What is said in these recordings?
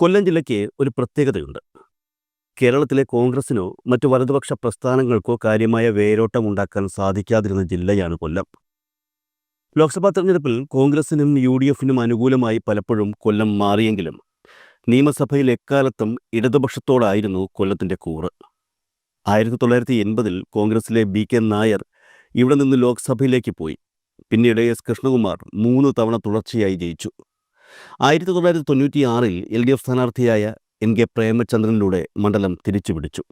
കൊല്ലം ജില്ലയ്ക്ക് ഒരു പ്രത്യേകതയുണ്ട്. കേരളത്തിലെ കോൺഗ്രസിനോ മറ്റു വലതുപക്ഷ പ്രസ്ഥാനങ്ങൾക്കോ കാര്യമായ വേരോട്ടം ഉണ്ടാക്കാൻ സാധിക്കാതിരുന്ന ജില്ലയാണ് കൊല്ലം. ലോക്സഭാ തെരഞ്ഞെടുപ്പിൽ കോൺഗ്രസിനും യു ഡി എഫിനും അനുകൂലമായി പലപ്പോഴും കൊല്ലം മാറിയെങ്കിലും നിയമസഭയിൽ എക്കാലത്തും ഇടതുപക്ഷത്തോടായിരുന്നു കൊല്ലത്തിന്റെ കൂറ്. ആയിരത്തി തൊള്ളായിരത്തി എൺപതിൽ കോൺഗ്രസിലെ ബി കെ നായർ ഇവിടെ നിന്ന് ലോക്സഭയിലേക്ക് പോയി. പിന്നീട് എസ് കൃഷ്ണകുമാർ മൂന്ന് തവണ തുടർച്ചയായി ജയിച്ചു. ആയിരത്തി തൊള്ളായിരത്തി തൊണ്ണൂറ്റി ആറിൽ എൽ ഡി എഫ് സ്ഥാനാർത്ഥിയായ എൻ കെ പ്രേമചന്ദ്രനിലൂടെ മണ്ഡലം തിരിച്ചുപിടിച്ചു.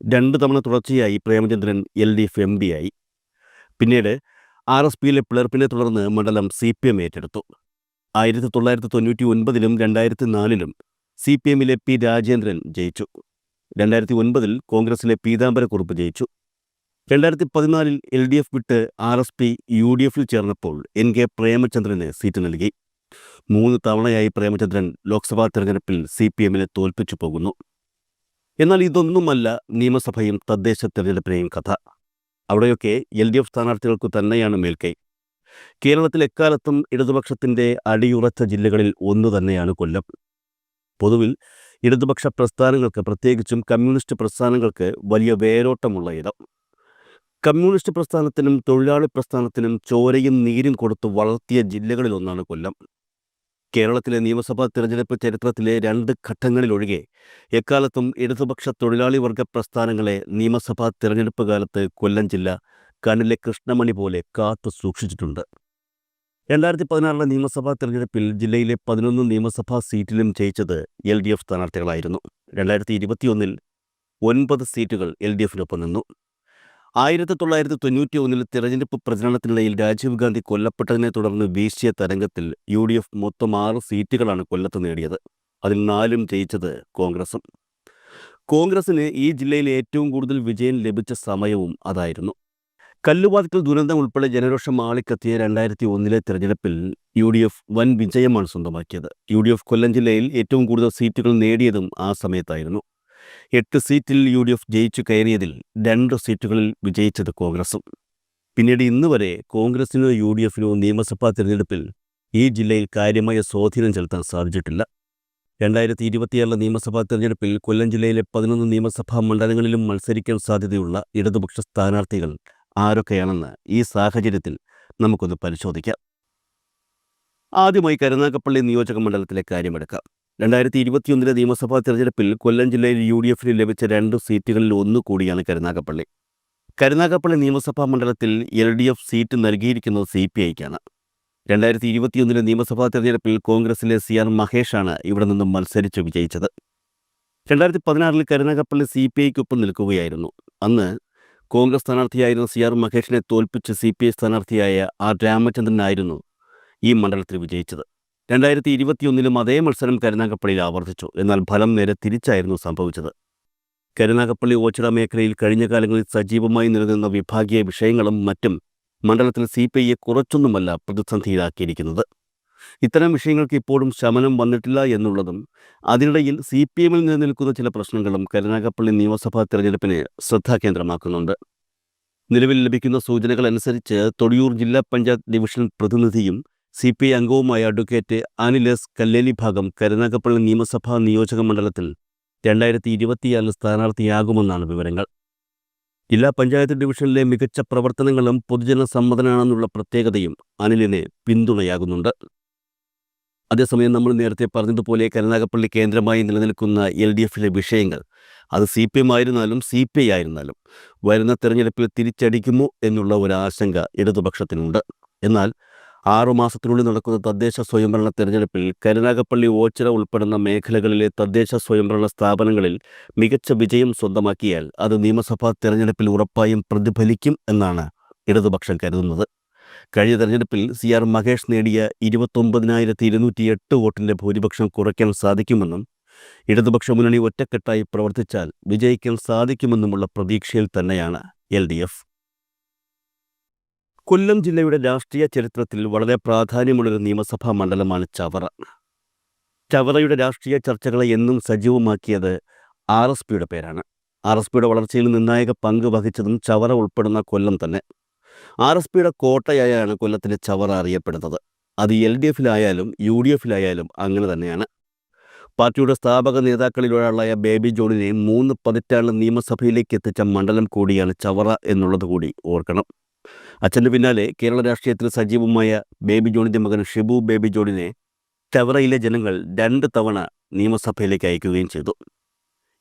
രണ്ട് തവണ തുടർച്ചയായി Premachandran L D F M ആയി. പിന്നീട് ആർ എസ് പിയിലെ പിളർപ്പിനെ തുടർന്ന് മണ്ഡലം സി പി എം ഏറ്റെടുത്തു. ആയിരത്തി തൊള്ളായിരത്തി തൊണ്ണൂറ്റി ഒൻപതിലും രണ്ടായിരത്തി നാലിലും സി പി എമ്മിലെ പി രാജേന്ദ്രൻ ജയിച്ചു. രണ്ടായിരത്തി ഒൻപതിൽ കോൺഗ്രസിലെ പീതാംബരക്കുറുപ്പ് ജയിച്ചു. രണ്ടായിരത്തി പതിനാലിൽ എൽ ഡി എഫ് വിട്ട് R S P U D എഫിൽ ചേർന്നപ്പോൾ എൻ കെ പ്രേമചന്ദ്രന് സീറ്റ് നൽകി. മൂന്ന് തവണയായി പ്രേമചന്ദ്രൻ ലോക്സഭാ തെരഞ്ഞെടുപ്പിൽ സി പി എമ്മിനെ തോൽപ്പിച്ചു പോകുന്നു. എന്നാൽ ഇതൊന്നുമല്ല നിയമസഭയും തദ്ദേശ തെരഞ്ഞെടുപ്പിനെയും കഥ. അവിടെയൊക്കെ എൽ ഡി എഫ് സ്ഥാനാർത്ഥികൾക്ക് തന്നെയാണ് മേൽക്കൈ. കേരളത്തിൽ എക്കാലത്തും ഇടതുപക്ഷത്തിന്റെ അടിയുറച്ച ജില്ലകളിൽ ഒന്നു തന്നെയാണ് കൊല്ലം. പൊതുവിൽ ഇടതുപക്ഷ പ്രസ്ഥാനങ്ങൾക്ക് പ്രത്യേകിച്ചും കമ്മ്യൂണിസ്റ്റ് പ്രസ്ഥാനങ്ങൾക്ക് വലിയ വേരോട്ടമുള്ള ഇടം. കമ്മ്യൂണിസ്റ്റ് പ്രസ്ഥാനത്തിനും തൊഴിലാളി പ്രസ്ഥാനത്തിനും ചോരയും നീരും കൊടുത്ത് വളർത്തിയ ജില്ലകളിലൊന്നാണ് കൊല്ലം. കേരളത്തിലെ നിയമസഭാ തിരഞ്ഞെടുപ്പ് ചരിത്രത്തിലെ രണ്ട് ഘട്ടങ്ങളിലൊഴികെ എക്കാലത്തും ഇടതുപക്ഷ തൊഴിലാളി വർഗ പ്രസ്ഥാനങ്ങളെ നിയമസഭാ തിരഞ്ഞെടുപ്പ് കാലത്ത് കൊല്ലം ജില്ല കണ്ണിലെ കൃഷ്ണമണി പോലെ കാത്തു സൂക്ഷിച്ചിട്ടുണ്ട്. രണ്ടായിരത്തി പതിനാറിലെ നിയമസഭാ തെരഞ്ഞെടുപ്പിൽ ജില്ലയിലെ പതിനൊന്ന് നിയമസഭാ സീറ്റിലും ജയിച്ചത് എൽ ഡി എഫ് സ്ഥാനാർത്ഥികളായിരുന്നു. രണ്ടായിരത്തി ഇരുപത്തിയൊന്നിൽ ഒൻപത് സീറ്റുകൾ എൽ ഡി എഫിനൊപ്പം നിന്നു. ആയിരത്തി തൊള്ളായിരത്തി തൊണ്ണൂറ്റി ഒന്നിൽ തെരഞ്ഞെടുപ്പ് പ്രചരണത്തിനിടയിൽ രാജീവ് ഗാന്ധി കൊല്ലപ്പെട്ടതിനെ തുടർന്ന് വീശിയ തരംഗത്തിൽ യു ഡി എഫ് മൊത്തം ആറ് സീറ്റുകളാണ് കൊല്ലത്ത് നേടിയത്. അതിൽ നാലും ജയിച്ചത് കോൺഗ്രസും. കോൺഗ്രസിന് ഈ ജില്ലയിൽ ഏറ്റവും കൂടുതൽ വിജയം ലഭിച്ച സമയവും അതായിരുന്നു. കല്ലുവാതിക്കൽ ദുരന്തം ഉൾപ്പെടെ ജനരോഷം ആളിക്കത്തിയ രണ്ടായിരത്തി ഒന്നിലെ തെരഞ്ഞെടുപ്പിൽ യു ഡി എഫ് വൻ വിജയമാണ് സ്വന്തമാക്കിയത്. യു ഡി എഫ് കൊല്ലം ജില്ലയിൽ ഏറ്റവും കൂടുതൽ സീറ്റുകൾ നേടിയതും ആ സമയത്തായിരുന്നു. എട്ട് സീറ്റിൽ യു ഡി എഫ് ജയിച്ചു കയറിയതിൽ രണ്ട് സീറ്റുകളിൽ വിജയിച്ചത് കോൺഗ്രസും. പിന്നീട് ഇന്ന് വരെ കോൺഗ്രസിനോ യു ഡി എഫിനോ നിയമസഭാ തിരഞ്ഞെടുപ്പിൽ ഈ ജില്ലയിൽ കാര്യമായ സ്വാധീനം ചെലുത്താൻ സാധിച്ചിട്ടില്ല. രണ്ടായിരത്തി ഇരുപത്തിയാറിലെ നിയമസഭാ തെരഞ്ഞെടുപ്പിൽ കൊല്ലം ജില്ലയിലെ പതിനൊന്ന് നിയമസഭാ മണ്ഡലങ്ങളിലും മത്സരിക്കാൻ സാധ്യതയുള്ള ഇടതുപക്ഷ സ്ഥാനാർത്ഥികൾ ആരൊക്കെയാണെന്ന് ഈ സാഹചര്യത്തിൽ നമുക്കൊന്ന് പരിശോധിക്കാം. ആദ്യമായി കരുനാഗപ്പള്ളി നിയോജക മണ്ഡലത്തിലെ കാര്യമെടുക്കാം. രണ്ടായിരത്തി ഇരുപത്തിയൊന്നിലെ നിയമസഭാ തെരഞ്ഞെടുപ്പിൽ കൊല്ലം ജില്ലയിൽ യു ഡി എഫിന് ലഭിച്ച രണ്ട് സീറ്റുകളിൽ ഒന്ന് കൂടിയാണ് കരുനാഗപ്പള്ളി. കരുനാഗപ്പള്ളി നിയമസഭാ മണ്ഡലത്തിൽ എൽ ഡി എഫ് സീറ്റ് നൽകിയിരിക്കുന്നത് സി പി ഐക്കാണ്. രണ്ടായിരത്തി ഇരുപത്തിയൊന്നിലെ നിയമസഭാ തെരഞ്ഞെടുപ്പിൽ കോൺഗ്രസിലെ സി ആർ മഹേഷാണ് ഇവിടെ നിന്നും മത്സരിച്ച് വിജയിച്ചത്. രണ്ടായിരത്തി പതിനാറിൽ കരുനാഗപ്പള്ളി സി പി ഐക്കൊപ്പം നിൽക്കുകയായിരുന്നു. അന്ന് കോൺഗ്രസ് സ്ഥാനാർത്ഥിയായിരുന്ന സി ആർ മഹേഷിനെ തോൽപ്പിച്ച് സി പി ഐ സ്ഥാനാർത്ഥിയായ ആർ രാമചന്ദ്രനായിരുന്നു ഈ മണ്ഡലത്തിൽ വിജയിച്ചത്. രണ്ടായിരത്തി ഇരുപത്തിയൊന്നിലും അതേ മത്സരം കരുനാഗപ്പള്ളിയിൽ ആവർത്തിച്ചു. എന്നാൽ ഫലം നേരെ തിരിച്ചായിരുന്നു സംഭവിച്ചത്. കരുനാഗപ്പള്ളി ഓച്ചിറ മേഖലയിൽ കഴിഞ്ഞ കാലങ്ങളിൽ സജീവമായി നിലനിന്ന വിഭാഗീയ വിഷയങ്ങളും മറ്റും മണ്ഡലത്തിൽ സി പി ഐയെ കുറച്ചൊന്നുമല്ല പ്രതിസന്ധിയിലാക്കിയിരിക്കുന്നത്. ഇത്തരം വിഷയങ്ങൾക്ക് ഇപ്പോഴും ശമനം വന്നിട്ടില്ല എന്നുള്ളതും അതിനിടയിൽ സി പി എമ്മിൽ നിലനിൽക്കുന്ന ചില പ്രശ്നങ്ങളും കരുനാഗപ്പള്ളി നിയമസഭാ തെരഞ്ഞെടുപ്പിനെ ശ്രദ്ധാകേന്ദ്രമാക്കുന്നുണ്ട്. നിലവിൽ ലഭിക്കുന്ന സൂചനകൾ അനുസരിച്ച് തൊടിയൂർ ജില്ലാ പഞ്ചായത്ത് ഡിവിഷൻ പ്രതിനിധിയും സി പി ഐ അംഗവുമായ അഡ്വക്കേറ്റ് അനിലസ് കല്ലേലി ഭാഗം കരുനാഗപ്പള്ളി നിയമസഭാ നിയോജക മണ്ഡലത്തിൽ രണ്ടായിരത്തി ഇരുപത്തിയാറിൽ സ്ഥാനാർത്ഥിയാകുമെന്നാണ് വിവരങ്ങൾ. ജില്ലാ പഞ്ചായത്ത് ഡിവിഷനിലെ മികച്ച പ്രവർത്തനങ്ങളും പൊതുജന സമ്മതനാണെന്നുള്ള പ്രത്യേകതയും അനിലിനെ പിന്തുണയാകുന്നുണ്ട്. അതേസമയം നമ്മൾ നേരത്തെ പറഞ്ഞതുപോലെ കരുനാഗപ്പള്ളി കേന്ദ്രമായി നിലനിൽക്കുന്ന എൽ ഡി എഫിലെ വിഷയങ്ങൾ അത് സി പി എം ആയിരുന്നാലും സി പി ഐ ആയിരുന്നാലും വരുന്ന തെരഞ്ഞെടുപ്പിൽ തിരിച്ചടിക്കുമോ എന്നുള്ള ഒരു ആശങ്ക ഇടതുപക്ഷത്തിനുണ്ട്. എന്നാൽ ആറുമാസത്തിനുള്ളിൽ നടക്കുന്ന തദ്ദേശ സ്വയംഭരണ തെരഞ്ഞെടുപ്പിൽ കരുനാഗപ്പള്ളി ഓച്ചിറ ഉൾപ്പെടുന്ന മേഖലകളിലെ തദ്ദേശ സ്വയംഭരണ സ്ഥാപനങ്ങളിൽ മികച്ച വിജയം സ്വന്തമാക്കിയാൽ അത് നിയമസഭാ തെരഞ്ഞെടുപ്പിൽ ഉറപ്പായും പ്രതിഫലിക്കും എന്നാണ് ഇടതുപക്ഷം കരുതുന്നത്. കഴിഞ്ഞ തെരഞ്ഞെടുപ്പിൽ സി ആർ മഹേഷ് നേടിയ ഇരുപത്തൊമ്പതിനായിരത്തി ഇരുന്നൂറ്റി എട്ട് വോട്ടിന്റെ ഭൂരിപക്ഷം കുറയ്ക്കാൻ സാധിക്കുമെന്നും ഇടതുപക്ഷ മുന്നണി ഒറ്റക്കെട്ടായി പ്രവർത്തിച്ചാൽ വിജയിക്കാൻ സാധിക്കുമെന്നുമുള്ള പ്രതീക്ഷയിൽ തന്നെയാണ് എൽ ഡി എഫ്. കൊല്ലം ജില്ലയുടെ രാഷ്ട്രീയ ചരിത്രത്തിൽ വളരെ പ്രാധാന്യമുള്ളൊരു നിയമസഭാ മണ്ഡലമാണ് ചവറ. ചവറയുടെ രാഷ്ട്രീയ ചർച്ചകളെ എന്നും സജീവമാക്കിയത് ആർ എസ് പിയുടെ പേരാണ്. ആർ എസ് പിയുടെ വളർച്ചയിൽ നിർണായക പങ്ക് വഹിച്ചതും ചവറ ഉൾപ്പെടുന്ന കൊല്ലം തന്നെ. ആർ എസ് പിയുടെ കോട്ടയായാണ് കൊല്ലത്തിലെ ചവറ അറിയപ്പെടുന്നത്. അത് എൽ ഡി എഫിലായാലും യു ഡി എഫിലായാലും അങ്ങനെ തന്നെയാണ്. പാർട്ടിയുടെ സ്ഥാപക നേതാക്കളിലൊരാളായ ബേബി ജോണിനെ മൂന്ന് പതിറ്റാണ്ട് നിയമസഭയിലേക്ക് എത്തിച്ച മണ്ഡലം കൂടിയാണ് ചവറ എന്നുള്ളത് കൂടി ഓർക്കണം. അച്ഛന്റെ പിന്നാലെ കേരള രാഷ്ട്രീയത്തിൽ സജീവമായ ബേബി ജോണിന്റെ മകൻ ഷിബു ബേബി ജോണിനെ തെവറയിലെ ജനങ്ങൾ രണ്ട് തവണ നിയമസഭയിലേക്ക് അയക്കുകയും ചെയ്തു.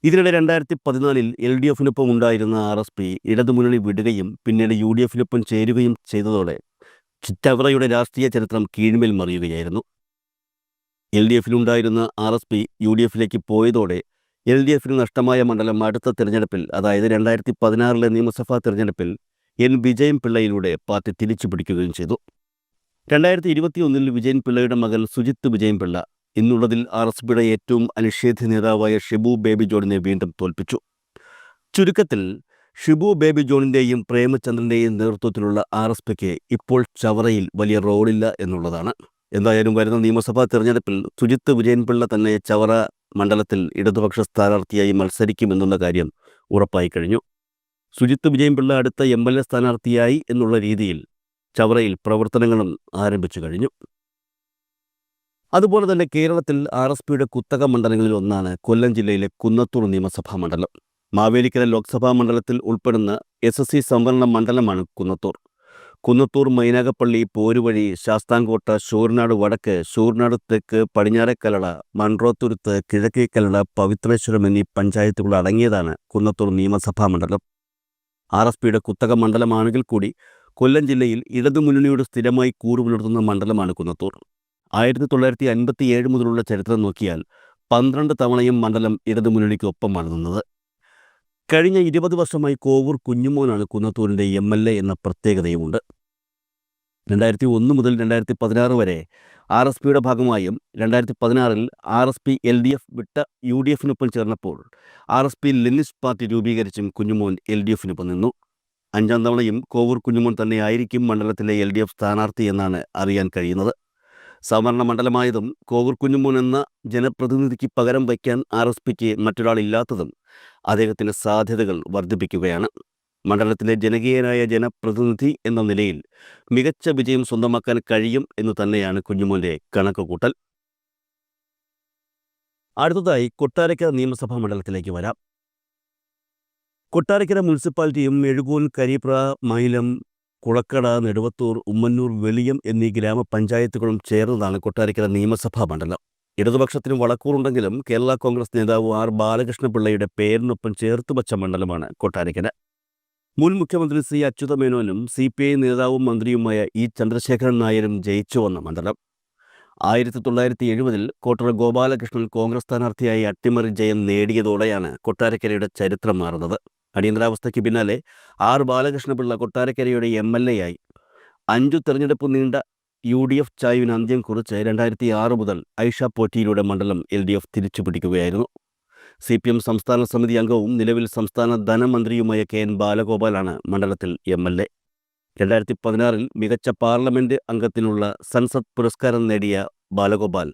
ഇതിനിടെ രണ്ടായിരത്തി പതിനാലിൽ എൽ ഡി എഫിനൊപ്പം ഉണ്ടായിരുന്ന ആർ എസ് പി ഇടതുമുന്നണി വിടുകയും പിന്നീട് യു ഡി എഫിനൊപ്പം ചേരുകയും ചെയ്തതോടെ ചവറയുടെ രാഷ്ട്രീയ ചരിത്രം കീഴ്മേൽ മറിയുകയായിരുന്നു. L D എഫിലുണ്ടായിരുന്ന R S P U D എഫിലേക്ക് പോയതോടെ എൽ ഡി എഫിന് നഷ്ടമായ മണ്ഡലം അടുത്ത തിരഞ്ഞെടുപ്പിൽ അതായത് രണ്ടായിരത്തി പതിനാറിലെ നിയമസഭാ തിരഞ്ഞെടുപ്പിൽ എൻ. വിജയൻ പിള്ളയിലൂടെ പാർട്ടി തിരിച്ചു പിടിക്കുകയും ചെയ്തു. രണ്ടായിരത്തി ഇരുപത്തിയൊന്നിൽ വിജയൻ പിള്ളയുടെ മകൻ സുജിത്ത് വിജയൻ പിള്ള ഇന്നുള്ളതിൽ ആർ എസ് പിയുടെ ഏറ്റവും അനിഷേധ്യ നേതാവായ ഷിബു ബേബി ജോണിനെ വീണ്ടും തോൽപ്പിച്ചു. ചുരുക്കത്തിൽ ഷിബു ബേബി ജോണിന്റെയും പ്രേമചന്ദ്രന്റെയും നേതൃത്വത്തിലുള്ള ആർ എസ് പിക്ക് ഇപ്പോൾ ചവറയിൽ വലിയ റോളില്ല എന്നുള്ളതാണ്. എന്തായാലും വരുന്ന നിയമസഭാ തെരഞ്ഞെടുപ്പിൽ സുജിത്ത് വിജയൻപിള്ള തന്നെ ചവറ മണ്ഡലത്തിൽ ഇടതുപക്ഷ സ്ഥാനാർത്ഥിയായി മത്സരിക്കുമെന്നുള്ള കാര്യം ഉറപ്പായി കഴിഞ്ഞു. സുജിത്ത് വിജയൻപിള്ള അടുത്ത എം എൽ എ സ്ഥാനാർത്ഥിയായി എന്നുള്ള രീതിയിൽ ചവറയിൽ പ്രവർത്തനങ്ങളും ആരംഭിച്ചു കഴിഞ്ഞു. അതുപോലെ തന്നെ കേരളത്തിൽ ആർ എസ് പിയുടെ കുത്തക മണ്ഡലങ്ങളിൽ ഒന്നാണ് കൊല്ലം ജില്ലയിലെ കുന്നത്തൂർ നിയമസഭാ മണ്ഡലം. മാവേലിക്കര ലോക്സഭാ മണ്ഡലത്തിൽ ഉൾപ്പെടുന്ന എസ് എസ് സി സംവരണ മണ്ഡലമാണ് കുന്നത്തൂർ. കുന്നത്തൂർ മൈനാകപ്പള്ളി പോരുവഴി ശാസ്താംകോട്ട ഷൂർനാട് വടക്ക് ഷൂർനാട് തെക്ക് പടിഞ്ഞാറേക്കലട മൺറോത്തുരുത്ത് കിഴക്കേക്കല്ലട പവിത്രേശ്വരം എന്നീ പഞ്ചായത്തുകൾ അടങ്ങിയതാണ് കുന്നത്തൂർ നിയമസഭാ മണ്ഡലം. ആർ എസ് പിയുടെ കുത്തക മണ്ഡലമാണെങ്കിൽ കൂടി കൊല്ലം ജില്ലയിൽ ഇടതുമുന്നണിയുടെ സ്ഥിരമായി കൂറുപുലർത്തുന്ന മണ്ഡലമാണ് കുന്നത്തൂർ. ആയിരത്തി തൊള്ളായിരത്തി അൻപത്തി ഏഴ് മുതലുള്ള ചരിത്രം നോക്കിയാൽ പന്ത്രണ്ട് തവണയും മണ്ഡലം ഇടതുമുന്നണിക്ക് ഒപ്പമാണ് നിന്നത് കഴിഞ്ഞ ഇരുപത് വർഷമായി കോവൂർ കുഞ്ഞുമോനാണ് കുന്നത്തൂരിന്റെ എം എൽ എ എന്ന പ്രത്യേകതയുമുണ്ട്. രണ്ടായിരത്തി ഒന്ന് മുതൽ രണ്ടായിരത്തി പതിനാറ് വരെ ആർ എസ് പിയുടെ ഭാഗമായും രണ്ടായിരത്തി പതിനാറിൽ R S P L D F വിട്ട യു ഡി എഫിനൊപ്പം ചേർന്നപ്പോൾ R S P Leninist party രൂപീകരിച്ചും Kunjumon L D എഫിനൊപ്പം നിന്നു. അഞ്ചാം തവണയും കോവൂർ കുഞ്ഞുമോൻ തന്നെയായിരിക്കും മണ്ഡലത്തിലെ എൽ ഡി എഫ് സ്ഥാനാർത്ഥി എന്നാണ് അറിയാൻ കഴിയുന്നത്. സംവരണ മണ്ഡലമായതും കോവൂർ കുഞ്ഞുമോൻ എന്ന ജനപ്രതിനിധിക്ക് പകരം വയ്ക്കാൻ ആർ എസ് പിക്ക് മറ്റൊരാളില്ലാത്തതും അദ്ദേഹത്തിന്റെ സാധ്യതകൾ വർദ്ധിപ്പിക്കുകയാണ്. മണ്ഡലത്തിലെ ജനകീയനായ ജനപ്രതിനിധി എന്ന നിലയിൽ മികച്ച വിജയം സ്വന്തമാക്കാൻ കഴിയും എന്ന് തന്നെയാണ് കുഞ്ഞുമോന്റെ കണക്കുകൂട്ടൽ. അടുത്തതായി കൊട്ടാരക്കര നിയമസഭാ മണ്ഡലത്തിലേക്ക് വരാം. കൊട്ടാരക്കര മുനിസിപ്പാലിറ്റിയും മെഴുകൂൻ കരിപ്ര മൈലം കുളക്കട നെടുവത്തൂർ ഉമ്മന്നൂർ വെളിയം എന്നീ ഗ്രാമപഞ്ചായത്തുകളും ചേർന്നതാണ് കൊട്ടാരക്കര നിയമസഭാ മണ്ഡലം. ഇടതുപക്ഷത്തിന് വളക്കൂറുണ്ടെങ്കിലും കേരള കോൺഗ്രസ് നേതാവ് ആർ ബാലകൃഷ്ണപിള്ളയുടെ പേരിനൊപ്പം ചേർത്തുവച്ച മണ്ഡലമാണ് കൊട്ടാരക്കര. മുൻ മുഖ്യമന്ത്രി സി അച്യുതമേനോനും സി പി ഐ നേതാവും മന്ത്രിയുമായ ഇ ചന്ദ്രശേഖരൻ നായരും ജയിച്ചു വന്ന മണ്ഡലം. ആയിരത്തി തൊള്ളായിരത്തി എഴുപതിൽ കോട്ടറ ഗോപാലകൃഷ്ണൻ കോൺഗ്രസ് സ്ഥാനാർത്ഥിയായി അട്ടിമറി ജയം നേടിയതോടെയാണ് കൊട്ടാരക്കരയുടെ ചരിത്രം മാറുന്നത്. അടിയന്തരാവസ്ഥയ്ക്ക് പിന്നാലെ ആർ ബാലകൃഷ്ണപിള്ള കൊട്ടാരക്കരയുടെ എം എൽ എ ആയി അഞ്ചു തെരഞ്ഞെടുപ്പ് നീണ്ട യു ഡി എഫ് ചായുവിന് അന്ത്യം കുറിച്ച് രണ്ടായിരത്തി ആറ് മുതൽ ഐഷ പോറ്റിയിലൂടെ മണ്ഡലം എൽ ഡി എഫ് തിരിച്ചു പിടിക്കുകയായിരുന്നു സി പി എം സംസ്ഥാന സമിതി അംഗവും നിലവിൽ സംസ്ഥാന ധനമന്ത്രിയുമായ കെ എൻ ബാലഗോപാലാണ് മണ്ഡലത്തിൽ എം എൽ എ. രണ്ടായിരത്തി പതിനാറിൽ മികച്ച പാർലമെന്റ് അംഗത്തിനുള്ള സൻസദ് പുരസ്കാരം നേടിയ ബാലഗോപാൽ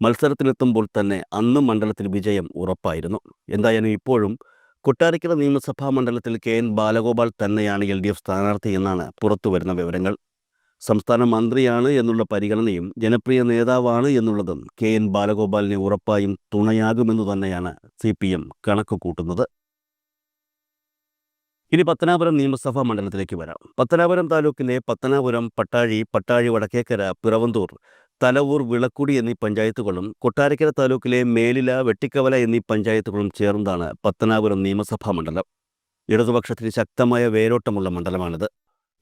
മത്സരത്തിനെത്തുമ്പോൾ തന്നെ അന്ന് മണ്ഡലത്തിൽ വിജയം ഉറപ്പായിരുന്നു. എന്തായാലും ഇപ്പോഴും കൊട്ടാരക്കര നിയമസഭാ മണ്ഡലത്തിൽ കെ എൻ ബാലഗോപാൽ തന്നെയാണ് എൽ ഡി എഫ് സ്ഥാനാർത്ഥി എന്നാണ് പുറത്തുവരുന്ന വിവരങ്ങൾ. സംസ്ഥാന മന്ത്രിയാണ് എന്നുള്ള പരിഗണനയും ജനപ്രിയ നേതാവാണ് എന്നുള്ളതും കെ എൻ ബാലഗോപാലിനെ ഉറപ്പായും തുണയാകുമെന്ന് തന്നെയാണ് സി പി എം കണക്ക് കൂട്ടുന്നത്. ഇനി പത്തനാപുരം നിയമസഭാ മണ്ഡലത്തിലേക്ക് വരാം. പത്തനാപുരം താലൂക്കിലെ പത്തനാപുരം പട്ടാഴി പട്ടാഴി വടക്കേക്കര പിറവന്തൂർ തലവൂർ വിളക്കുടി എന്നീ പഞ്ചായത്തുകളും കൊട്ടാരക്കര താലൂക്കിലെ മേലില വെട്ടിക്കവല എന്നീ പഞ്ചായത്തുകളും ചേർന്നതാണ് പത്തനാപുരം നിയമസഭാ മണ്ഡലം. ഇടതുപക്ഷത്തിന് ശക്തമായ വേരോട്ടമുള്ള മണ്ഡലമാണിത്.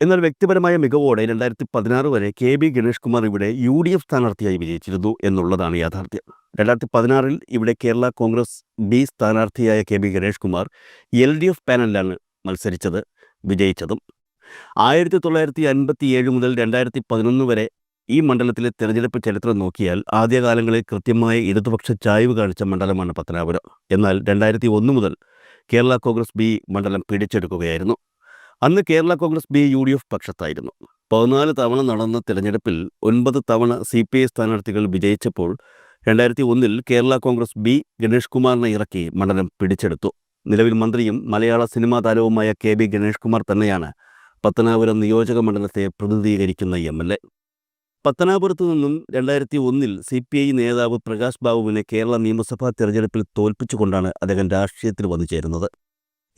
എന്നാൽ വ്യക്തിപരമായ മികവോടെ രണ്ടായിരത്തി പതിനാറ് വരെ കെ ബി ഗണേഷ് കുമാർ ഇവിടെ യു ഡി എഫ് സ്ഥാനാർത്ഥിയായി വിജയിച്ചിരുന്നു എന്നുള്ളതാണ് യാഥാർത്ഥ്യം. രണ്ടായിരത്തി പതിനാറിൽ ഇവിടെ Kerala Congress B സ്ഥാനാർത്ഥിയായ K B Ganesh Kumar L D F പാനലിലാണ് മത്സരിച്ചത് വിജയിച്ചതും. ആയിരത്തി തൊള്ളായിരത്തി അൻപത്തി ഏഴ് മുതൽ രണ്ടായിരത്തി പതിനൊന്ന് വരെ ഈ മണ്ഡലത്തിലെ തെരഞ്ഞെടുപ്പ് ചരിത്രം നോക്കിയാൽ ആദ്യകാലങ്ങളിൽ കൃത്യമായ ഇടതുപക്ഷ ചായ്വ് കാണിച്ച മണ്ഡലമാണ് പത്തനാപുരം. എന്നാൽ രണ്ടായിരത്തി ഒന്ന് മുതൽ കേരള കോൺഗ്രസ് ബി മണ്ഡലം പിടിച്ചെടുക്കുകയായിരുന്നു. അന്ന് Kerala Congress B U D F പക്ഷത്തായിരുന്നു. പതിനാല് തവണ നടന്ന തിരഞ്ഞെടുപ്പിൽ ഒൻപത് തവണ സി പി ഐ സ്ഥാനാർത്ഥികൾ വിജയിച്ചപ്പോൾ രണ്ടായിരത്തി ഒന്നിൽ കേരള കോൺഗ്രസ് ബി ഗണേഷ് കുമാറിനെ ഇറക്കി മണ്ഡലം പിടിച്ചെടുത്തു. നിലവിൽ മന്ത്രിയും മലയാള സിനിമാ താരവുമായ കെ ബി ഗണേഷ് കുമാർ തന്നെയാണ് പത്തനാപുരം നിയോജക മണ്ഡലത്തെ പ്രതിനിധീകരിക്കുന്ന എം എൽ എ. പത്തനാപുരത്തു നിന്നും രണ്ടായിരത്തി ഒന്നിൽ സി പി ഐ നേതാവ് പ്രകാശ് ബാബുവിനെ കേരള നിയമസഭാ തെരഞ്ഞെടുപ്പിൽ തോൽപ്പിച്ചുകൊണ്ടാണ് അദ്ദേഹം രാഷ്ട്രീയത്തിൽ വന്നു ചേരുന്നത്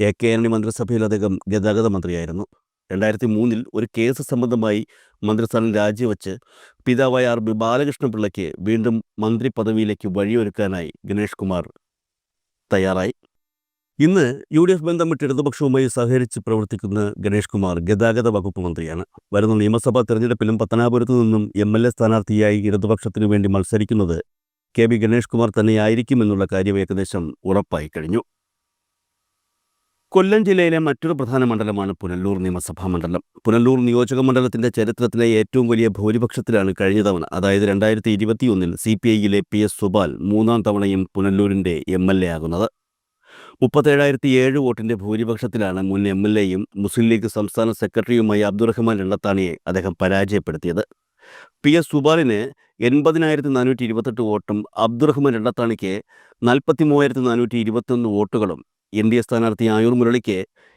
എ. കെ. ആന്റണി മന്ത്രിസഭയിൽ അദ്ദേഹം ഗതാഗത മന്ത്രിയായിരുന്നു. രണ്ടായിരത്തി മൂന്നിൽ ഒരു കേസ് സംബന്ധമായി മന്ത്രിസ്ഥാനം രാജിവെച്ച് പിതാവായ ആർ. ബി. ബാലകൃഷ്ണപിള്ളയ്ക്ക് വീണ്ടും മന്ത്രി പദവിയിലേക്ക് വഴിയൊരുക്കാനായി ഗണേഷ് കുമാർ തയ്യാറായി. ഇന്ന് യു ഡി എഫ് ബന്ധം വിട്ട് ഇടതുപക്ഷവുമായി സഹകരിച്ച് പ്രവർത്തിക്കുന്ന ഗണേഷ് കുമാർ ഗതാഗത വകുപ്പ് മന്ത്രിയാണ്. വരുന്ന നിയമസഭാ തെരഞ്ഞെടുപ്പിലും പത്തനാപുരത്തു നിന്നും എം. എൽ. എ സ്ഥാനാർത്ഥിയായി ഇടതുപക്ഷത്തിനു വേണ്ടി മത്സരിക്കുന്നത് കെ. ബി ഗണേഷ് കുമാർ തന്നെയായിരിക്കുമെന്നുള്ള കാര്യം ഏകദേശം ഉറപ്പായി കഴിഞ്ഞു. കൊല്ലം ജില്ലയിലെ മറ്റൊരു പ്രധാന മണ്ഡലമാണ് പുനലൂർ നിയമസഭാ മണ്ഡലം. പുനലൂർ നിയോജക മണ്ഡലത്തിന്റെ ചരിത്രത്തിലെ ഏറ്റവും വലിയ ഭൂരിപക്ഷത്തിലാണ് കഴിഞ്ഞ തവണ. അതായത് രണ്ടായിരത്തി ഇരുപത്തിയൊന്നിൽ സി പി ഐയിലെ പി എസ് സുബാൽ മൂന്നാം തവണയും പുനലൂരിന്റെ എം എൽ എ ആകുന്നത്. മുപ്പത്തേഴായിരത്തി ഏഴ് വോട്ടിന്റെ ഭൂരിപക്ഷത്തിലാണ് മുൻ എം എൽ എയും മുസ്ലിം ലീഗ് സംസ്ഥാന സെക്രട്ടറിയുമായ അബ്ദുറഹ്മാൻ എള്ളത്താണിയെ അദ്ദേഹം പരാജയപ്പെടുത്തിയത്. പി എസ് സുബാലിന് എൺപതിനായിരത്തി നാനൂറ്റി ഇരുപത്തെട്ട് വോട്ടും അബ്ദുറഹ്മാൻ എള്ളത്താണിക്ക് നാൽപ്പത്തി മൂവായിരത്തി നാനൂറ്റി ഇരുപത്തൊന്ന് വോട്ടുകളും എൻ ഡി എ സ്ഥാനാർത്ഥി ആയൂർ മുരളിക്ക്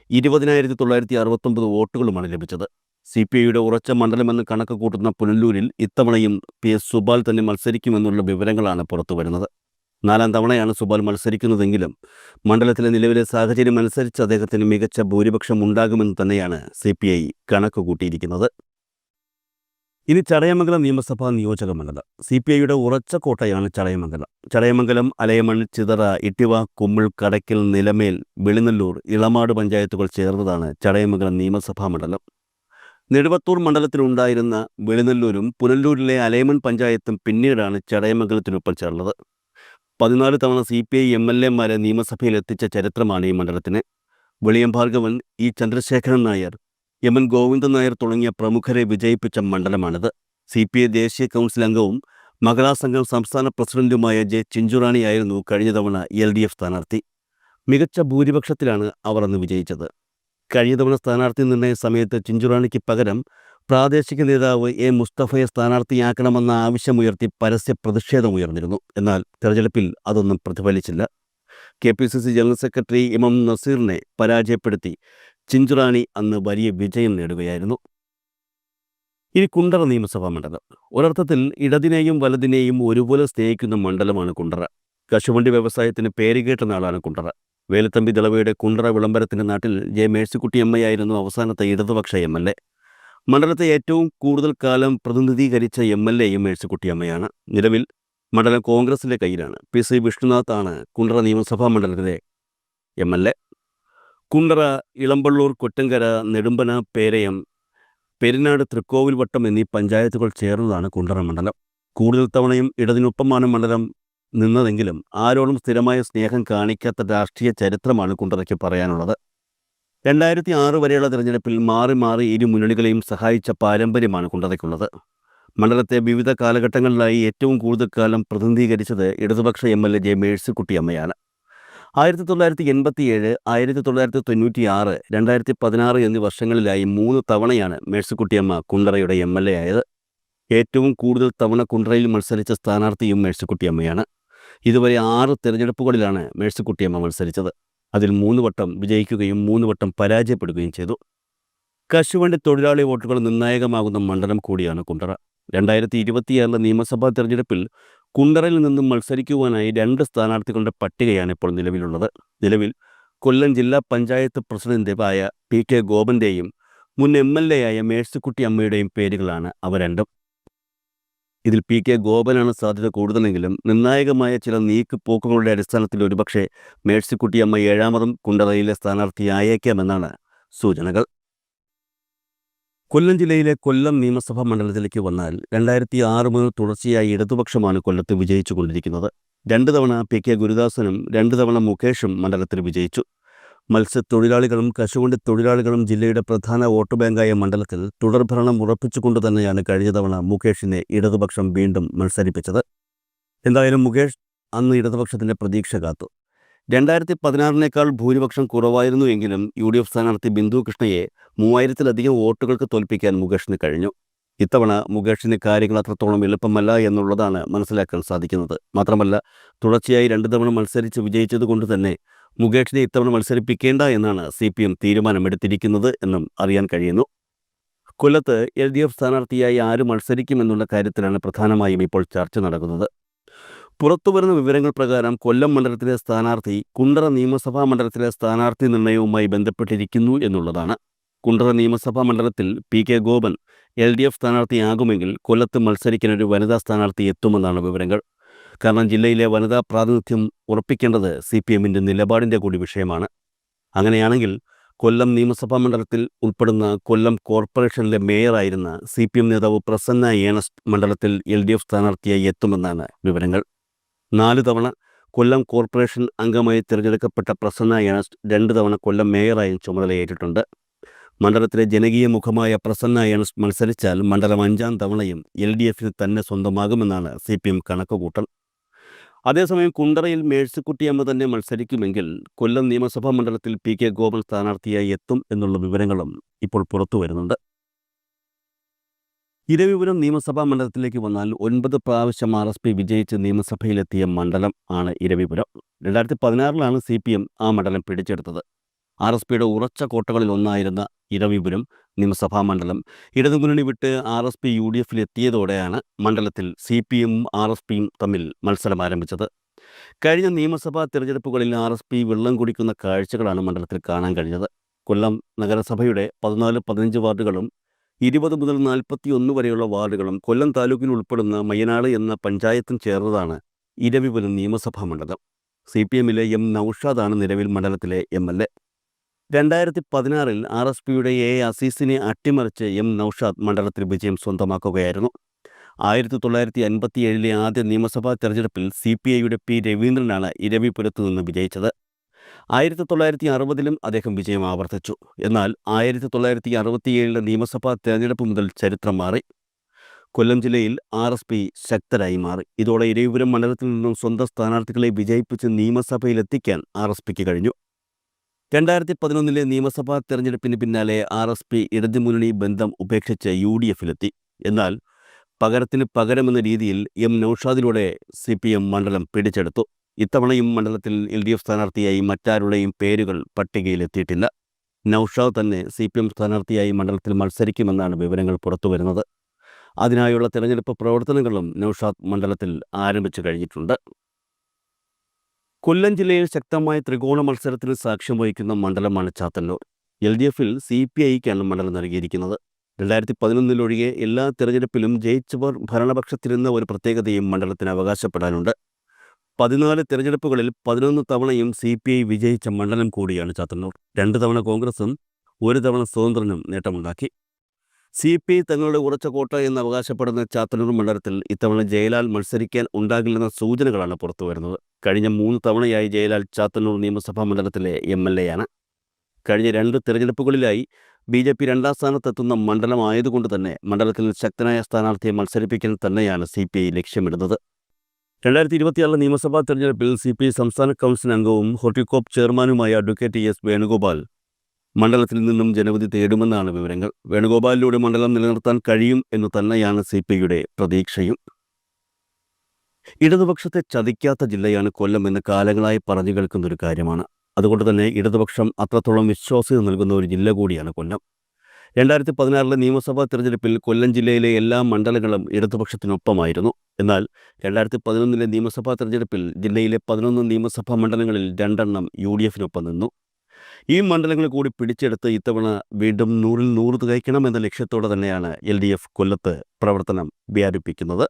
ഇരുപതിനായിരത്തി തൊള്ളായിരത്തി അറുപത്തൊമ്പത് വോട്ടുകളുമാണ് ലഭിച്ചത്. സി പി ഐയുടെ ഉറച്ച മണ്ഡലമെന്ന് കണക്ക് കൂട്ടുന്ന പുനലൂരിൽ ഇത്തവണയും പി എസ് സുബാൽ തന്നെ മത്സരിക്കുമെന്നുള്ള വിവരങ്ങളാണ് പുറത്തുവരുന്നത്. നാലാം തവണയാണ് സുബാൽ മത്സരിക്കുന്നതെങ്കിലും മണ്ഡലത്തിലെ നിലവിലെ സാഹചര്യം അനുസരിച്ച് അദ്ദേഹത്തിന് മികച്ച ഭൂരിപക്ഷം ഉണ്ടാകുമെന്ന് തന്നെയാണ് സി പി ഐ കണക്ക് കൂട്ടിയിരിക്കുന്നത്. ഇനി ചടയമംഗലം നിയമസഭാ നിയോജകമണ്ഡലം സി പി ഐയുടെ ഉറച്ച കോട്ടയാണ് ചടയമംഗലം. ചടയമംഗലം അലയമൺ ചിതറ ഇട്ടിവ കുമ്മിൾ കടയ്ക്കൽ നിലമേൽ വെളിനല്ലൂർ ഇളമാട് പഞ്ചായത്തുകൾ ചേർന്നതാണ് ചടയമംഗലം നിയമസഭാ മണ്ഡലം. നെടുവത്തൂർ മണ്ഡലത്തിലുണ്ടായിരുന്ന വെളിനല്ലൂരും പുനല്ലൂരിലെ അലയമൺ പഞ്ചായത്തും പിന്നീടാണ് ചടയമംഗലത്തിനൊപ്പം ചേർന്നത്. പതിനാല് തവണ C P I M L എമാരെ നിയമസഭയിൽ എത്തിച്ച ചരിത്രമാണ് ഈ മണ്ഡലത്തിന്. Veliyam Bhargavan E. Chandrasekharan Nair M N Govindan Nair തുടങ്ങിയ പ്രമുഖരെ വിജയിപ്പിച്ച മണ്ഡലമാണിത്. സി പി ഐ ദേശീയ കൗൺസിൽ അംഗവും മകളാ സംഘം സംസ്ഥാന പ്രസിഡന്റുമായ ജെ ചിഞ്ചുറാണിയായിരുന്നു കഴിഞ്ഞ തവണ എൽ ഡി എഫ് സ്ഥാനാർത്ഥി. മികച്ച ഭൂരിപക്ഷത്തിലാണ് അവർ അന്ന് വിജയിച്ചത്. കഴിഞ്ഞ തവണ സ്ഥാനാർത്ഥി നിർണയ സമയത്ത് ചിഞ്ചുറാണിക്ക് പകരം പ്രാദേശിക നേതാവ് എ മുസ്തഫയെ സ്ഥാനാർത്ഥിയാക്കണമെന്ന ആവശ്യമുയർത്തി പരസ്യ പ്രതിഷേധമുയർന്നിരുന്നു എന്നാൽ തെരഞ്ഞെടുപ്പിൽ അതൊന്നും പ്രതിഫലിച്ചില്ല. K P C C general secretary M M നസീറിനെ പരാജയപ്പെടുത്തി. ചിഞ്ചുറാണി അന്ന് വലിയ വിജയം നേടുകയായിരുന്നു. ഇനി കുണ്ടറ നിയമസഭാ മണ്ഡലം. ഒരർത്ഥത്തിൽ ഇടതിനെയും വലതിനെയും ഒരുപോലെ സ്നേഹിക്കുന്ന മണ്ഡലമാണ് കുണ്ടറ. കശുവണ്ടി വ്യവസായത്തിന് പേരുകേട്ട നാളാണ് കുണ്ടറ. വേലുത്തമ്പി ദളവയുടെ കുണ്ടറ വിളംബരത്തിന്റെ നാട്ടിൽ ജെ മേഴ്സിക്കുട്ടി എമ്മയായിരുന്നു അവസാനത്തെ ഇടതുപക്ഷ എം എൽ എ. മണ്ഡലത്തെ ഏറ്റവും കൂടുതൽ കാലം പ്രതിനിധീകരിച്ച എം എൽ എയും മേഴ്സിക്കുട്ടിയമ്മയാണ് നിലവിൽ മണ്ഡലം കോൺഗ്രസിന്റെ കയ്യിലാണ്. പി സി വിഷ്ണുനാഥ് ആണ് കുണ്ടറ നിയമസഭാ മണ്ഡലത്തിലെ M L A. Kundara Elampalloor Kottankara Nedumpana Perayam Perinad Thrikkovil Vattom എന്നീ പഞ്ചായത്തുകൾ ചേർന്നതാണ് കുണ്ടറ മണ്ഡലം. കൂടുതൽ തവണയും ഇടതിനൊപ്പമാണ് മണ്ഡലം നിന്നതെങ്കിലും ആരോടും സ്ഥിരമായ സ്നേഹം കാണിക്കാത്ത രാഷ്ട്രീയ ചരിത്രമാണ് കുണ്ടറയ്ക്ക് പറയാനുള്ളത്. രണ്ടായിരത്തി ആറ് വരെയുള്ള തിരഞ്ഞെടുപ്പിൽ മാറി മാറി ഇരു മുന്നണികളെയും സഹായിച്ച പാരമ്പര്യമാണ് കുണ്ടറയ്ക്കുള്ളത്. മണ്ഡലത്തെ വിവിധ കാലഘട്ടങ്ങളിലായി ഏറ്റവും കൂടുതൽ കാലം പ്രതിനിധീകരിച്ചത് ഇടതുപക്ഷ എം എൽ എ ജെ മേഴ്സിക്കുട്ടിയമ്മയാണ്. ആയിരത്തി തൊള്ളായിരത്തി എൺപത്തിയേഴ് ആയിരത്തി തൊള്ളായിരത്തി തൊണ്ണൂറ്റി ആറ് രണ്ടായിരത്തി പതിനാറ് എന്നീ വർഷങ്ങളിലായി മൂന്ന് തവണയാണ് മേഴ്സിക്കുട്ടിയമ്മ കുണ്ടറയുടെ എം എൽ എ ആയത്. ഏറ്റവും കൂടുതൽ തവണ കുണ്ടറയിൽ മത്സരിച്ച സ്ഥാനാർത്ഥിയും മേഴ്സിക്കുട്ടിയമ്മയാണ്. ഇതുവരെ ആറ് തിരഞ്ഞെടുപ്പുകളിലാണ് മേഴ്സിക്കുട്ടിയമ്മ മത്സരിച്ചത്. അതിൽ മൂന്ന് വട്ടം വിജയിക്കുകയും മൂന്ന് വട്ടം പരാജയപ്പെടുകയും ചെയ്തു. കശുവണ്ടി തൊഴിലാളി വോട്ടുകൾ നിർണായകമാകുന്ന മണ്ഡലം കൂടിയാണ് കുണ്ടറ. രണ്ടായിരത്തി ഇരുപത്തിയാറിലെ നിയമസഭാ തെരഞ്ഞെടുപ്പിൽ കുണ്ടറയിൽ നിന്നും മത്സരിക്കുവാനായി രണ്ട് സ്ഥാനാർത്ഥികളുടെ പട്ടികയാണ് ഇപ്പോൾ നിലവിലുള്ളത്. നിലവിൽ കൊല്ലം ജില്ലാ പഞ്ചായത്ത് പ്രസിഡന്റായ പി കെ ഗോപന്റെയും മുൻ എം എൽ എ ആയ മേഴ്സിക്കുട്ടി അമ്മയുടെയും പേരുകളാണ് അവ രണ്ടും. ഇതിൽ പി കെ ഗോപനാണ് സാധ്യത കൂടുതലെങ്കിലും നിർണായകമായ ചില നീക്കുപോക്കുകളുടെ അടിസ്ഥാനത്തിൽ ഒരുപക്ഷെ മേഴ്സിക്കുട്ടിയമ്മ ഏഴാമതും കുണ്ടറയിലെ സ്ഥാനാർത്ഥിയായേക്കാമെന്നാണ് സൂചനകൾ. കൊല്ലം ജില്ലയിലെ കൊല്ലം നിയമസഭാ മണ്ഡലത്തിലേക്ക് വന്നാൽ രണ്ടായിരത്തി ആറ് മുതൽ തുടർച്ചയായി ഇടതുപക്ഷമാണ് കൊല്ലത്ത് വിജയിച്ചുകൊണ്ടിരിക്കുന്നത്. രണ്ട് തവണ പി കെ ഗുരുദാസനും രണ്ട് തവണ മുകേഷും മണ്ഡലത്തിൽ വിജയിച്ചു. മത്സ്യത്തൊഴിലാളികളും കശുവണ്ടി തൊഴിലാളികളും ജില്ലയുടെ പ്രധാന വോട്ട് ബാങ്കായ മണ്ഡലത്തിൽ തുടർഭരണം ഉറപ്പിച്ചുകൊണ്ട് തന്നെയാണ് കഴിഞ്ഞ തവണ മുകേഷിനെ ഇടതുപക്ഷം വീണ്ടും മത്സരിപ്പിച്ചത്. എന്തായാലും മുകേഷ് അന്ന് ഇടതുപക്ഷത്തിന്റെ പ്രതീക്ഷ കാത്തു. രണ്ടായിരത്തി പതിനാറിനേക്കാൾ ഭൂരിപക്ഷം കുറവായിരുന്നു എങ്കിലും യു ഡി എഫ് സ്ഥാനാർത്ഥി ബിന്ദു കൃഷ്ണയെ മൂവായിരത്തിലധികം വോട്ടുകൾക്ക് തോൽപ്പിക്കാൻ മുകേഷിന് കഴിഞ്ഞു. ഇത്തവണ മുകേഷിന് കാര്യങ്ങൾ അത്രത്തോളം എളുപ്പമല്ല എന്നുള്ളതാണ് മനസ്സിലാക്കാൻ സാധിക്കുന്നത്. മാത്രമല്ല തുടർച്ചയായി രണ്ട് തവണ മത്സരിച്ച് വിജയിച്ചതുകൊണ്ട് തന്നെ മുകേഷിനെ ഇത്തവണ മത്സരിപ്പിക്കേണ്ട എന്നാണ് സി പി എം തീരുമാനമെടുത്തിരിക്കുന്നത് എന്നും അറിയാൻ കഴിയുന്നു. കൊല്ലത്ത് എൽ ഡി എഫ് സ്ഥാനാർത്ഥിയായി ആര് മത്സരിക്കുമെന്നുള്ള കാര്യത്തിലാണ് പ്രധാനമായും ഇപ്പോൾ ചർച്ച നടക്കുന്നത്. പുറത്തുവരുന്ന വിവരങ്ങൾ പ്രകാരം കൊല്ലം മണ്ഡലത്തിലെ സ്ഥാനാർത്ഥി കുണ്ടറ നിയമസഭാ മണ്ഡലത്തിലെ സ്ഥാനാർത്ഥി നിർണയവുമായി ബന്ധപ്പെട്ടിരിക്കുന്നു എന്നുള്ളതാണ്. കുണ്ടറ നിയമസഭാ മണ്ഡലത്തിൽ P K Gopan L D F സ്ഥാനാർത്ഥിയാകുമെങ്കിൽ കൊല്ലത്ത് മത്സരിക്കാൻ ഒരു വനിതാ സ്ഥാനാർത്ഥി എത്തുമെന്നാണ് വിവരങ്ങൾ. കാരണം ജില്ലയിലെ വനിതാ പ്രാതിനിധ്യം ഉറപ്പിക്കേണ്ടത് സി പി എമ്മിന്റെ നിലപാടിന്റെ കൂടി വിഷയമാണ്. അങ്ങനെയാണെങ്കിൽ കൊല്ലം നിയമസഭാ മണ്ഡലത്തിൽ ഉൾപ്പെടുന്ന കൊല്ലം കോർപ്പറേഷനിലെ മേയറായിരുന്ന സി പി എം നേതാവ് പ്രസന്ന ഏണസ്റ്റ് മണ്ഡലത്തിൽ എൽ ഡി എഫ് സ്ഥാനാർത്ഥിയായി എത്തുമെന്നാണ് വിവരങ്ങൾ. നാല് തവണ കൊല്ലം കോർപ്പറേഷൻ അംഗമായി തിരഞ്ഞെടുക്കപ്പെട്ട പ്രസന്ന ഏണസ്റ്റ് രണ്ട് തവണ കൊല്ലം മേയറായും ചുമതലയേറ്റിട്ടുണ്ട്. മണ്ഡലത്തിലെ ജനകീയ മുഖമായ പ്രസന്ന ഏണസ്റ്റ് മത്സരിച്ചാൽ മണ്ഡലം അഞ്ചാം തവണയും എൽ ഡി എഫിന് തന്നെ സ്വന്തമാകുമെന്നാണ് സി പി എം കണക്കുകൂട്ടൽ. അതേസമയം കുണ്ടറയിൽ മേഴ്സിക്കുട്ടിയമ്മ തന്നെ മത്സരിക്കുമെങ്കിൽ കൊല്ലം നിയമസഭാ മണ്ഡലത്തിൽ പി കെ ഗോപൻ സ്ഥാനാർത്ഥിയായി എത്തും എന്നുള്ള വിവരങ്ങളും ഇപ്പോൾ പുറത്തു വരുന്നുണ്ട് ഇരവിപുരം നിയമസഭാ മണ്ഡലത്തിലേക്ക് വന്നാൽ ഒൻപത് പ്രാവശ്യം ആർ എസ് പി വിജയിച്ച് നിയമസഭയിലെത്തിയ മണ്ഡലം ആണ് ഇരവിപുരം. രണ്ടായിരത്തി പതിനാറിലാണ് സി പി എം ആ മണ്ഡലം പിടിച്ചെടുത്തത്. ആർ എസ് പിയുടെ ഉറച്ച കോട്ടകളിൽ ഒന്നായിരുന്ന ഇരവിപുരം നിയമസഭാ മണ്ഡലം ഇടതുമുന്നണി വിട്ട് R S P U D എഫിൽ എത്തിയതോടെയാണ് മണ്ഡലത്തിൽ സി പി എമ്മും ആർ എസ് പിയും തമ്മിൽ മത്സരം ആരംഭിച്ചത്. കഴിഞ്ഞ നിയമസഭാ തിരഞ്ഞെടുപ്പുകളിൽ ആർ എസ് പി വെള്ളം കുടിക്കുന്ന കാഴ്ചകളാണ് മണ്ഡലത്തിൽ കാണാൻ കഴിഞ്ഞത്. കൊല്ലം നഗരസഭയുടെ പതിനാല് പതിനഞ്ച് വാർഡുകളും ഇരുപത് മുതൽ നാൽപ്പത്തി ഒന്ന് വരെയുള്ള വാർഡുകളും കൊല്ലം താലൂക്കിൽ ഉൾപ്പെടുന്ന മയനാട് എന്ന പഞ്ചായത്തും ചേർന്നതാണ് ഇരവിപുരം നിയമസഭാ മണ്ഡലം. സി പി എമ്മിലെ എം നൌഷാദാണ് നിലവിൽ മണ്ഡലത്തിലെ എം എൽ എ. രണ്ടായിരത്തി പതിനാറിൽ ആർ എസ് പിയുടെ എ അസീസിനെ അട്ടിമറിച്ച് എം നൌഷാദ് മണ്ഡലത്തിൽ വിജയം സ്വന്തമാക്കുകയായിരുന്നു. ആയിരത്തി തൊള്ളായിരത്തി അൻപത്തി ഏഴിലെ ആദ്യ നിയമസഭാ തെരഞ്ഞെടുപ്പിൽ സി പി ഐയുടെ പി രവീന്ദ്രനാണ് ഇരവിപുരത്തു നിന്ന് വിജയിച്ചത്. ആയിരത്തി തൊള്ളായിരത്തി അറുപതിലും അദ്ദേഹം വിജയം ആവർത്തിച്ചു. എന്നാൽ ആയിരത്തി തൊള്ളായിരത്തി അറുപത്തിയേഴിലെ നിയമസഭാ തെരഞ്ഞെടുപ്പ് മുതൽ ചരിത്രം മാറി. കൊല്ലം ജില്ലയിൽ ആർ എസ് പി ശക്തരായി മാറി. ഇതോടെ ഇരവിപുരം മണ്ഡലത്തിൽ നിന്നും സ്വന്തം സ്ഥാനാർത്ഥികളെ വിജയിപ്പിച്ച് നിയമസഭയിലെത്തിക്കാൻ ആർ എസ് പിക്ക് കഴിഞ്ഞു. രണ്ടായിരത്തി പതിനൊന്നിലെ നിയമസഭാ തെരഞ്ഞെടുപ്പിന് പിന്നാലെ ആർ എസ് പി ഇടതുമുന്നണി ബന്ധം ഉപേക്ഷിച്ച് യു ഡി എഫിലെത്തി. എന്നാൽ പകരത്തിന് പകരമെന്ന രീതിയിൽ എം. നൌഷാദിലൂടെ സി പി എം മണ്ഡലം പിടിച്ചെടുത്തു. ഇത്തവണയും മണ്ഡലത്തിൽ എൽ ഡി എഫ് സ്ഥാനാർത്ഥിയായി മറ്റാരുടെയും പേരുകൾ പട്ടികയിലെത്തിയിട്ടില്ല. നൌഷാദ് തന്നെ സി പി എം സ്ഥാനാർത്ഥിയായി മണ്ഡലത്തിൽ മത്സരിക്കുമെന്നാണ് വിവരങ്ങൾ പുറത്തു വരുന്നത് അതിനായുള്ള തെരഞ്ഞെടുപ്പ് പ്രവർത്തനങ്ങളും നൌഷാദ് മണ്ഡലത്തിൽ ആരംഭിച്ചു കഴിഞ്ഞിട്ടുണ്ട്. കൊല്ലം ജില്ലയിൽ ശക്തമായ ത്രികോണ മത്സരത്തിന് സാക്ഷ്യം വഹിക്കുന്ന മണ്ഡലമാണ് ചാത്തന്നൂർ. എൽ ഡി എഫിൽ സി പി ഐക്കാണ് മണ്ഡലം നൽകിയിരിക്കുന്നത്. രണ്ടായിരത്തി പതിനൊന്നിലൊഴികെ എല്ലാ തിരഞ്ഞെടുപ്പിലും ജയിച്ചവർ ഭരണപക്ഷത്തിരുന്ന ഒരു പ്രത്യേകതയും മണ്ഡലത്തിന് അവകാശപ്പെടാനുണ്ട്. പതിനാല് തിരഞ്ഞെടുപ്പുകളിൽ പതിനൊന്ന് തവണയും സി പി ഐ വിജയിച്ച മണ്ഡലം കൂടിയാണ് ചാത്തന്നൂർ. രണ്ട് തവണ കോൺഗ്രസും ഒരു തവണ സ്വതന്ത്രനും നേട്ടമുണ്ടാക്കി. സി പി ഐ തങ്ങളുടെ ഉറച്ച കോട്ട എന്ന് അവകാശപ്പെടുന്ന ചാത്തന്നൂർ മണ്ഡലത്തിൽ ഇത്തവണ ജയലാൽ മത്സരിക്കാൻ ഉണ്ടാകില്ലെന്ന സൂചനകളാണ് പുറത്തുവരുന്നത് കഴിഞ്ഞ മൂന്ന് തവണയായി ജയലാൽ ചാത്തന്നൂർ നിയമസഭാ മണ്ഡലത്തിലെ എം എൽ എ ആണ് കഴിഞ്ഞ രണ്ട് തിരഞ്ഞെടുപ്പുകളിലായി ബി ജെ പി രണ്ടാം സ്ഥാനത്തെത്തുന്ന മണ്ഡലമായതുകൊണ്ട് തന്നെ മണ്ഡലത്തിൽ ശക്തനായ സ്ഥാനാർത്ഥിയെ മത്സരിപ്പിക്കാൻ തന്നെയാണ് സി പി ഐ ലക്ഷ്യമിടുന്നത്. രണ്ടായിരത്തി ഇരുപത്തിയാറിലെ നിയമസഭാ തെരഞ്ഞെടുപ്പിൽ സി പി ഐ സംസ്ഥാന കൗൺസിൽ അംഗവും ഹോർട്ടികോപ്പ് ചെയർമാനുമായ അഡ്വക്കേറ്റ് എസ് വേണുഗോപാൽ മണ്ഡലത്തിൽ നിന്നും ജനവിധി തേടുമെന്നാണ് വിവരങ്ങൾ. വേണുഗോപാലിലൂടെ മണ്ഡലം നിലനിർത്താൻ കഴിയും എന്ന് തന്നെയാണ് സി പി ഐയുടെ പ്രതീക്ഷയും. ഇടതുപക്ഷത്തെ ചതിക്കാത്ത ജില്ലയാണ് കൊല്ലം എന്ന് കാലങ്ങളായി പറഞ്ഞു കേൾക്കുന്നൊരു കാര്യമാണ്. അതുകൊണ്ട് തന്നെ ഇടതുപക്ഷം അത്രത്തോളം വിശ്വാസ്യത നൽകുന്ന ഒരു ജില്ല കൂടിയാണ് കൊല്ലം. രണ്ടായിരത്തി പതിനാറിലെ നിയമസഭാ തെരഞ്ഞെടുപ്പിൽ കൊല്ലം ജില്ലയിലെ എല്ലാ മണ്ഡലങ്ങളും ഇടതുപക്ഷത്തിനൊപ്പമായിരുന്നു. എന്നാൽ രണ്ടായിരത്തി പതിനൊന്നിലെ നിയമസഭാ തെരഞ്ഞെടുപ്പിൽ ജില്ലയിലെ പതിനൊന്ന് നിയമസഭാ മണ്ഡലങ്ങളിൽ രണ്ടെണ്ണം യു ഡി എഫിനൊപ്പം നിന്നു. ഈ മണ്ഡലങ്ങൾ കൂടി പിടിച്ചെടുത്ത് ഇത്തവണ വീണ്ടും നൂറിൽ നൂറ് തികയ്ക്കണം എന്ന ലക്ഷ്യത്തോടെ തന്നെയാണ് എൽ ഡി എഫ് കൊല്ലത്ത് പ്രവർത്തനം വ്യാപിപ്പിക്കുന്നത്.